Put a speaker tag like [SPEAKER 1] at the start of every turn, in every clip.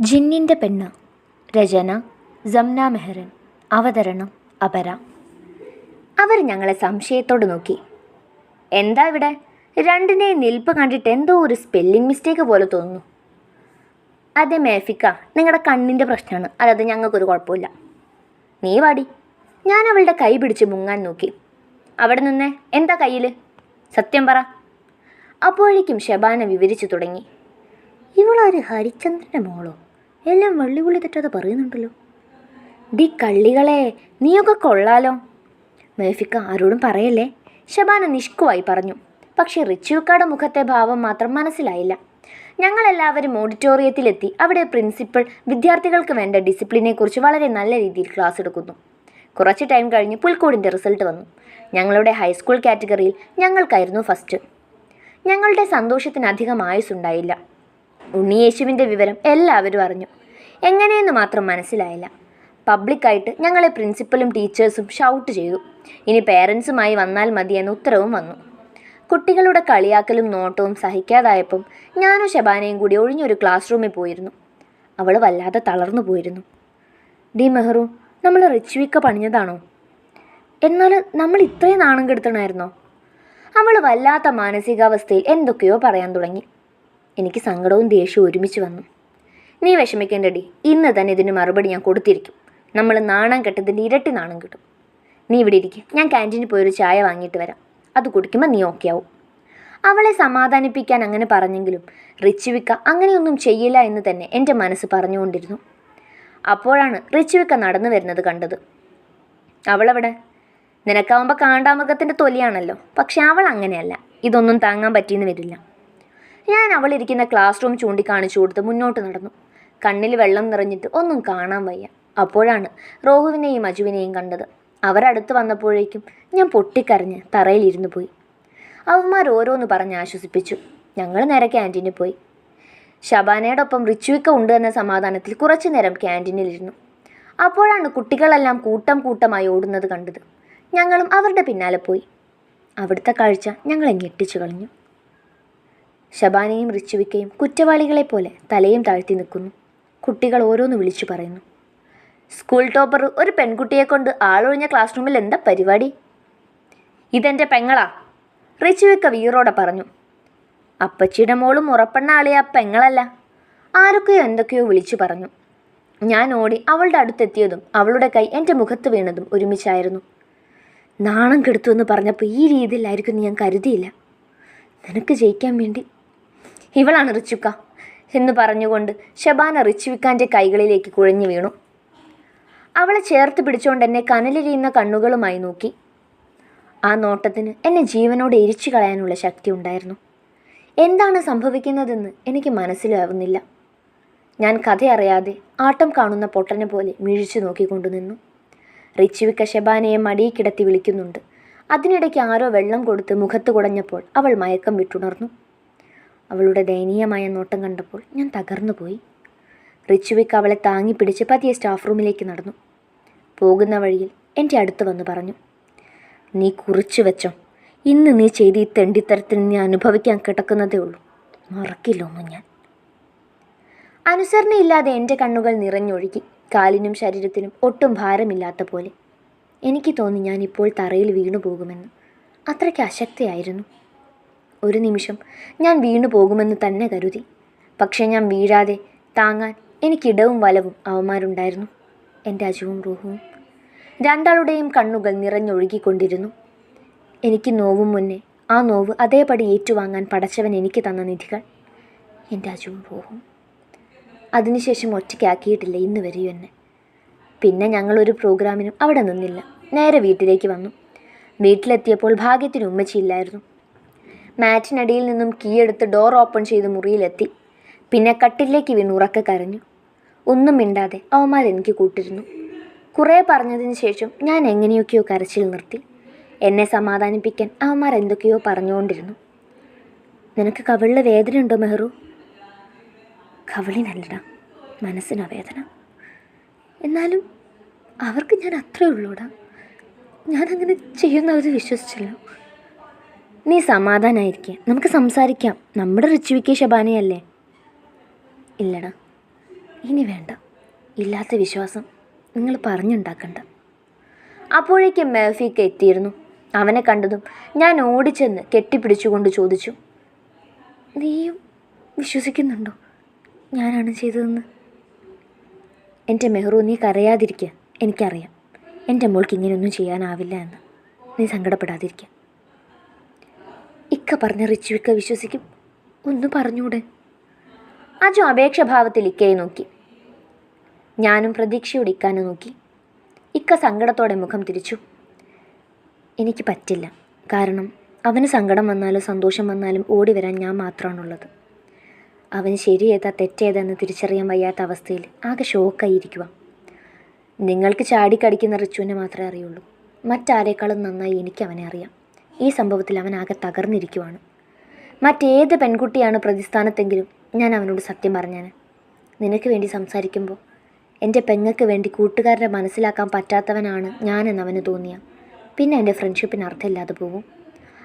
[SPEAKER 1] ജിന്നിന്റെ പെണ്ണ്. രചന ജംന മെഹ്റൻ. അവതരണം അപര. അവർ ഞങ്ങളെ സംശയത്തോട് നോക്കി. എന്താ ഇവിടെ? രണ്ടിനെയും നിൽപ്പ് കണ്ടിട്ട് എന്തോ ഒരു സ്പെല്ലിംഗ് മിസ്റ്റേക്ക് പോലെ തോന്നുന്നു. അതെ മേഫിക്ക നിങ്ങളുടെ കണ്ണിന്റെ പ്രശ്നമാണ് അതായത് ഞങ്ങൾക്കൊരു കുഴപ്പമില്ല. നീ വാടി. ഞാൻ അവളുടെ കൈ പിടിച്ച് മുങ്ങാൻ നോക്കി. അവിടെ നിന്നേ എന്താ കയ്യിൽ സത്യം പറ. അപ്പോഴേക്കും ഷബാന വിവരിച്ചു തുടങ്ങി. ഇവളൊരു ഹരിചന്ദ്രന്റെ മോളോ? എല്ലാം വള്ളിപുള്ളി തെറ്റാതെ പറയുന്നുണ്ടല്ലോ. ഡി കള്ളികളെ നീയൊക്കെ കൊള്ളാലോ. മേഫിക്ക ആരോടും പറയല്ലേ? ശബാന നിഷ്കുവായി പറഞ്ഞു. പക്ഷേ റിച്ചുക്കാടെ മുഖത്തെ ഭാവം മാത്രം മനസ്സിലായില്ല. ഞങ്ങളെല്ലാവരും ഓഡിറ്റോറിയത്തിലെത്തി. അവിടെ പ്രിൻസിപ്പൽ വിദ്യാർത്ഥികൾക്ക് വേണ്ട ഡിസിപ്ലിനെക്കുറിച്ച് വളരെ നല്ല രീതിയിൽ ക്ലാസ് എടുക്കുന്നു. കുറച്ച് ടൈം കഴിഞ്ഞ് പുൽക്കോടിന്റെ റിസൾട്ട് വന്നു. ഞങ്ങളുടെ ഹൈസ്കൂൾ കാറ്റഗറിയിൽ ഞങ്ങൾക്കായിരുന്നു ഫസ്റ്റ്. ഞങ്ങളുടെ സന്തോഷത്തിന് അധികം ആയുസ്സുണ്ടായില്ല. ഉണ്ണിയേശുവിന്റെ വിവരം എല്ലാവരും അറിഞ്ഞു. എങ്ങനെയെന്ന് മാത്രം മനസ്സിലായില്ല. പബ്ലിക്കായിട്ട് ഞങ്ങളെ പ്രിൻസിപ്പലും ടീച്ചേഴ്സും ഷൗട്ട് ചെയ്തു. ഇനി പേരൻസുമായി വന്നാൽ മതിയെന്ന് ഉത്തരവും വന്നു. കുട്ടികളുടെ കളിയാക്കലും നോട്ടവും സഹിക്കാതായപ്പം ഞാനും ശബാനയും കൂടി ഒഴിഞ്ഞൊരു ക്ലാസ് റൂമിൽ പോയിരുന്നു. അവൾ വല്ലാതെ തളർന്നു പോയിരുന്നു. ഡി മെഹ്റു നമ്മൾ റിച്ച്വിക്ക പണിഞ്ഞതാണോ? എന്നാൽ നമ്മൾ ഇത്രയും നാണം കെടുത്തണമായിരുന്നോ? അവൾ വല്ലാത്ത മാനസികാവസ്ഥയിൽ എന്തൊക്കെയോ പറയാൻ തുടങ്ങി. എനിക്ക് സങ്കടവും ദേഷ്യവും ഒരുമിച്ച് വന്നു. നീ വിഷമിക്കേണ്ടടി. ഇന്ന് തന്നെ ഇതിന് മറുപടി ഞാൻ കൊടുത്തിരിക്കും. നമ്മൾ നാണം കെട്ടതിന്റെ ഇരട്ടി നാണം കിട്ടും. നീ ഇവിടെ ഇരിക്കും. ഞാൻ ക്യാന്റീനിൽ പോയൊരു ചായ വാങ്ങിയിട്ട് വരാം. അത് കുടിക്കുമ്പോൾ നീ ഓക്കെ ആവും. അവളെ സമാധാനിപ്പിക്കാൻ അങ്ങനെ പറഞ്ഞെങ്കിലും റിച്ചുവിക്ക അങ്ങനെയൊന്നും ചെയ്യില്ല എന്ന് തന്നെ എന്റെ മനസ്സ് പറഞ്ഞുകൊണ്ടിരുന്നു. അപ്പോഴാണ് റിച്ചുവിക്ക നടന്നു വരുന്നത് കണ്ടത്. അവളവിടെ? നിനക്കാവുമ്പോൾ കാണ്ടാമൃഗത്തിന്റെ തൊലിയാണല്ലോ. പക്ഷെ അവൾ അങ്ങനെയല്ല. ഇതൊന്നും താങ്ങാൻ പറ്റിയെന്ന് വരില്ല. ഞാൻ അവളിരിക്കുന്ന ക്ലാസ് റൂം ചൂണ്ടിക്കാണിച്ചു കൊടുത്ത് മുന്നോട്ട് നടന്നു. കണ്ണിൽ വെള്ളം നിറഞ്ഞിട്ട് ഒന്നും കാണാൻ വയ്യ. അപ്പോഴാണ് റോഹുവിനെയും അജുവിനെയും കണ്ടത്. അവരടുത്ത് വന്നപ്പോഴേക്കും ഞാൻ പൊട്ടിക്കരഞ്ഞ് തറയിലിരുന്നു പോയി. അവന്മാർ ഓരോന്ന് പറഞ്ഞ് ആശ്വസിപ്പിച്ചു. ഞങ്ങൾ നേരെ ക്യാന്റീനിൽ പോയി. ഷബാനയോടൊപ്പം റിച്ചുവിക്ക ഉണ്ട് എന്ന സമാധാനത്തിൽ കുറച്ചു നേരം ക്യാന്റീനിലിരുന്നു അപ്പോഴാണ് കുട്ടികളെല്ലാം കൂട്ടം കൂട്ടമായി ഓടുന്നത് കണ്ടത്. ഞങ്ങളും അവരുടെ പിന്നാലെ പോയി. അവിടുത്തെ കാഴ്ച ഞങ്ങളെ ഞെട്ടിച്ചു കളഞ്ഞു. ഷബാനയും റിച്ചുവിക്കയും കുറ്റവാളികളെ പോലെ തലയും താഴ്ത്തി നിൽക്കുന്നു. കുട്ടികൾ ഓരോന്ന് വിളിച്ചു പറയുന്നു. സ്കൂൾ ടോപ്പർ ഒരു പെൺകുട്ടിയെ കൊണ്ട് ആളൊഴിഞ്ഞ ക്ലാസ് റൂമിൽ എന്താ പരിപാടി? ഇതെന്റെ പെങ്ങളാ റിച്ചുവിക്ക വീറോടെ പറഞ്ഞു. അപ്പച്ചിയുടെ മോളും ഉറപ്പെണ്ണ ആളിയ പെങ്ങളല്ല. ആരൊക്കെയോ എന്തൊക്കെയോ വിളിച്ചു പറഞ്ഞു. ഞാൻ ഓടി അവളുടെ അടുത്തെത്തിയതും അവളുടെ കൈ എന്റെ മുഖത്ത് വീണതും ഒരുമിച്ചായിരുന്നു. നാണം കെടുത്തു എന്ന് പറഞ്ഞപ്പോൾ ഈ രീതിയിലായിരിക്കും ഞാൻ കരുതിയില്ല. നിനക്ക് ജയിക്കാൻ വേണ്ടി ഇവളാണ് റിച്ചുക്ക എന്ന് പറഞ്ഞുകൊണ്ട് ഷബാന റിച്ചുവിക്കാന്റെ കൈകളിലേക്ക് കുഴഞ്ഞു വീണു. അവളെ ചേർത്ത് പിടിച്ചുകൊണ്ട് എന്നെ കനലിരിയുന്ന കണ്ണുകളുമായി നോക്കി. ആ നോട്ടത്തിന് എന്നെ ജീവനോട് എരിച്ചു കളയാനുള്ള ശക്തി ഉണ്ടായിരുന്നു. എന്താണ് സംഭവിക്കുന്നതെന്ന് എനിക്ക് മനസ്സിലാവുന്നില്ല. ഞാൻ കഥയറിയാതെ ആട്ടം കാണുന്ന പൊട്ടനെ പോലെ മിഴിച്ചു നോക്കിക്കൊണ്ടു നിന്നു. റിച്ചുവിക്ക ഷബാനയെ മടിയിൽ കിടത്തി വിളിക്കുന്നുണ്ട്. അതിനിടയ്ക്ക് ആരോ വെള്ളം കൊടുത്ത് മുഖത്ത് കുടഞ്ഞപ്പോൾ അവൾ മയക്കം വിട്ടുണർന്നു. അവളുടെ ദയനീയമായ നോട്ടം കണ്ടപ്പോൾ ഞാൻ തകർന്നുപോയി. റിച്ചുവിക്ക് അവളെ താങ്ങി പിടിച്ച് പതിയെ സ്റ്റാഫ് റൂമിലേക്ക് നടന്നു. പോകുന്ന വഴിയിൽ എന്റെ അടുത്ത് വന്ന് പറഞ്ഞു നീ കുറിച്ചു വെച്ചോ. ഇന്ന് നീ ചെയ്ത് ഈ തെണ്ടിത്തരത്തിൽ നീ അനുഭവിക്കാൻ കിടക്കുന്നതേ ഉള്ളൂ. മറക്കില്ലോ ഞാൻ അനുസരണയില്ലാതെ എന്റെ കണ്ണുകൾ നിറഞ്ഞൊഴുകി കാലിനും ശരീരത്തിനും ഒട്ടും ഭാരമില്ലാത്ത പോലെ. എനിക്ക് തോന്നി ഞാൻ ഇപ്പോൾ തറയിൽ വീണു പോകുമെന്ന് അത്രയ്ക്ക് അശക്തയായിരുന്നു. ഒരു നിമിഷം ഞാൻ വീണു പോകുമെന്ന് തന്നെ കരുതി. പക്ഷേ ഞാൻ വീഴാതെ താങ്ങാൻ എനിക്കിടവും വലവും അവന്മാരുണ്ടായിരുന്നു. എന്റെ അജുവും റൂഹവും രണ്ടാളുടെയും കണ്ണുകൾ നിറഞ്ഞൊഴുകിക്കൊണ്ടിരുന്നു. എനിക്ക് നോവും മുന്നേ ആ നോവ് അതേപടി ഏറ്റുവാങ്ങാൻ പടച്ചവൻ എനിക്ക് തന്ന നിധികൾ. എന്റെ അജുവും റൂഹവും അതിനുശേഷം ഒറ്റയ്ക്കാക്കിയിട്ടില്ല ഇന്ന് വരെയും എന്നെ. പിന്നെ ഞങ്ങളൊരു പ്രോഗ്രാമിനും അവിടെ നിന്നില്ല. നേരെ വീട്ടിലേക്ക് വന്നു. വീട്ടിലെത്തിയപ്പോൾ ഭാഗ്യത്തിന് ഉമ്മച്ചിയില്ലായിരുന്നു മാറ്റിനടിയിൽ നിന്നും കീയെടുത്ത് ഡോർ ഓപ്പൺ ചെയ്ത് മുറിയിലെത്തി. പിന്നെ കട്ടിലേക്ക് വീണ് ഉറക്കെ കരഞ്ഞു. ഒന്നും മിണ്ടാതെ അവന്മാർ എനിക്ക് കൂട്ടിരുന്നു. കുറേ പറഞ്ഞതിന് ശേഷം ഞാൻ എങ്ങനെയൊക്കെയോ കരച്ചിൽ നിർത്തി. എന്നെ സമാധാനിപ്പിക്കാൻ അവന്മാർ എന്തൊക്കെയോ പറഞ്ഞുകൊണ്ടിരുന്നു. നിനക്ക് കവിളിൽ വേദനയുണ്ടോ മെഹ്റു? കവിളിനല്ലടാ മനസ്സിനാ വേദന. എന്നാലും അവർക്ക് ഞാൻ അത്രേ ഉള്ളൂടാ. ഞാനങ്ങനെ ചെയ്യുന്നവർ വിശ്വസിച്ചല്ലോ നീ സമാധാനായിരിക്കുക നമുക്ക് സംസാരിക്കാം. നമ്മുടെ റിച്ചുവിക്ക് ശബാനയല്ലേ? ഇല്ലടാ. ഇനി വേണ്ട. ഇല്ലാത്ത വിശ്വാസം നിങ്ങൾ പറഞ്ഞുണ്ടാക്കണ്ട. അപ്പോഴേക്കും മേഫിക്ക് എത്തിയിരുന്നു. അവനെ കണ്ടതും ഞാൻ ഓടിച്ചെന്ന് കെട്ടിപ്പിടിച്ചുകൊണ്ട് ചോദിച്ചു നീയും വിശ്വസിക്കുന്നുണ്ടോ? ഞാനാണ് ചെയ്തതെന്ന്? എന്റെ മെഹ്റു നീ കരയാതിരിക്കുക എനിക്കറിയാം. എന്റെ മോൾക്ക് ഇങ്ങനെയൊന്നും ചെയ്യാനാവില്ല എന്ന്. നീ സങ്കടപ്പെടാതിരിക്കുക ഇക്ക പറഞ്ഞ റിച്ചുവിക്ക വിശ്വസിക്കും. ഒന്ന് പറഞ്ഞൂടെ? അജു അപേക്ഷഭാവത്തിൽ ഇക്കയെ നോക്കി. ഞാനും പ്രതീക്ഷയോടെ ഇക്കാനെ നോക്കി. ഇക്ക സങ്കടത്തോടെ മുഖം തിരിച്ചു. എനിക്ക് പറ്റില്ല. കാരണം അവന് സങ്കടം വന്നാലും സന്തോഷം വന്നാലും ഓടി വരാൻ ഞാൻ മാത്രമാണുള്ളത്. അവന് ശരിയേതാ തെറ്റേതെന്ന് തിരിച്ചറിയാൻ വയ്യാത്ത അവസ്ഥയിൽ ആകെ ഷോക്കായിരിക്കുക നിങ്ങൾക്ക് ചാടിക്കടിക്കുന്ന റിച്ചുവിനെ മാത്രമേ അറിയുള്ളൂ. മറ്റാരേക്കാളും നന്നായി എനിക്ക് അവനെ അറിയാം. ഈ സംഭവത്തിൽ അവൻ ആകെ തകർന്നിരിക്കുവാണ്. മറ്റേത് പെൺകുട്ടിയാണ് പ്രതിസ്ഥാനത്തെങ്കിലും ഞാൻ അവനോട് സത്യം പറഞ്ഞാണ് നിനക്ക് വേണ്ടി സംസാരിക്കുമ്പോൾ എന്റെ പെങ്ങക്ക് വേണ്ടി കൂട്ടുകാരനെ മനസ്സിലാക്കാൻ പറ്റാത്തവനാണ് ഞാനെന്ന് അവന് തോന്നിയ. പിന്നെ എന്റെ ഫ്രണ്ട്ഷിപ്പിന് അർത്ഥമില്ലാതെ പോകും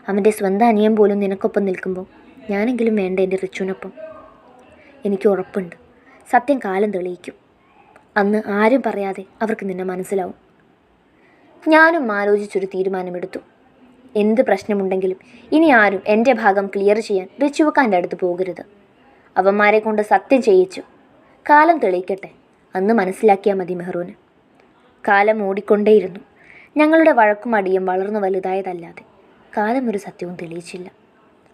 [SPEAKER 1] അവന്റെ സ്വന്തം അനിയൻ പോലും നിനക്കൊപ്പം നിൽക്കുമ്പോൾ ഞാനെങ്കിലും വേണ്ട എന്റെ റിച്ചുവിനൊപ്പം. എനിക്ക് ഉറപ്പുണ്ട്. സത്യം കാലം തെളിയിക്കും. അന്ന് ആരും പറയാതെ അവർക്ക് നിന്നെ മനസ്സിലാവും. ഞാനും ആലോചിച്ചൊരു തീരുമാനമെടുത്തു. എന്ത് പ്രശ്നമുണ്ടെങ്കിലും ഇനി ആരും എന്റെ ഭാഗം ക്ലിയർ ചെയ്യാൻ റിച്ചുവക്കാന്റെ അടുത്ത് പോകരുത്. അവന്മാരെ കൊണ്ട് സത്യം ചെയ്യിച്ചു. കാലം തെളിയിക്കട്ടെ. അന്ന് മനസ്സിലാക്കിയാൽ മതി മെഹ്റൂന്. കാലം ഓടിക്കൊണ്ടേയിരുന്നു. ഞങ്ങളുടെ വഴക്കും അടിയും വളർന്നു വലുതായതല്ലാതെ കാലം ഒരു സത്യവും തെളിയിച്ചില്ല.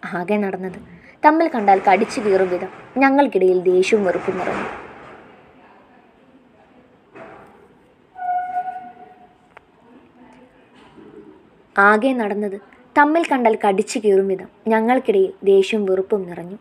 [SPEAKER 1] ആകെ നടന്നത് തമ്മിൽ കണ്ടാൽ കടിച്ചു കീറും വിധം ഞങ്ങൾക്കിടയിൽ ദേഷ്യവും വെറുപ്പും നിറഞ്ഞു. ആകെ നടന്നത് തമ്മിൽ കണ്ടാൽ കടിച്ചു കീറും വിധം. ഞങ്ങൾക്കിടയിൽ ദേഷ്യവും വെറുപ്പും നിറഞ്ഞു.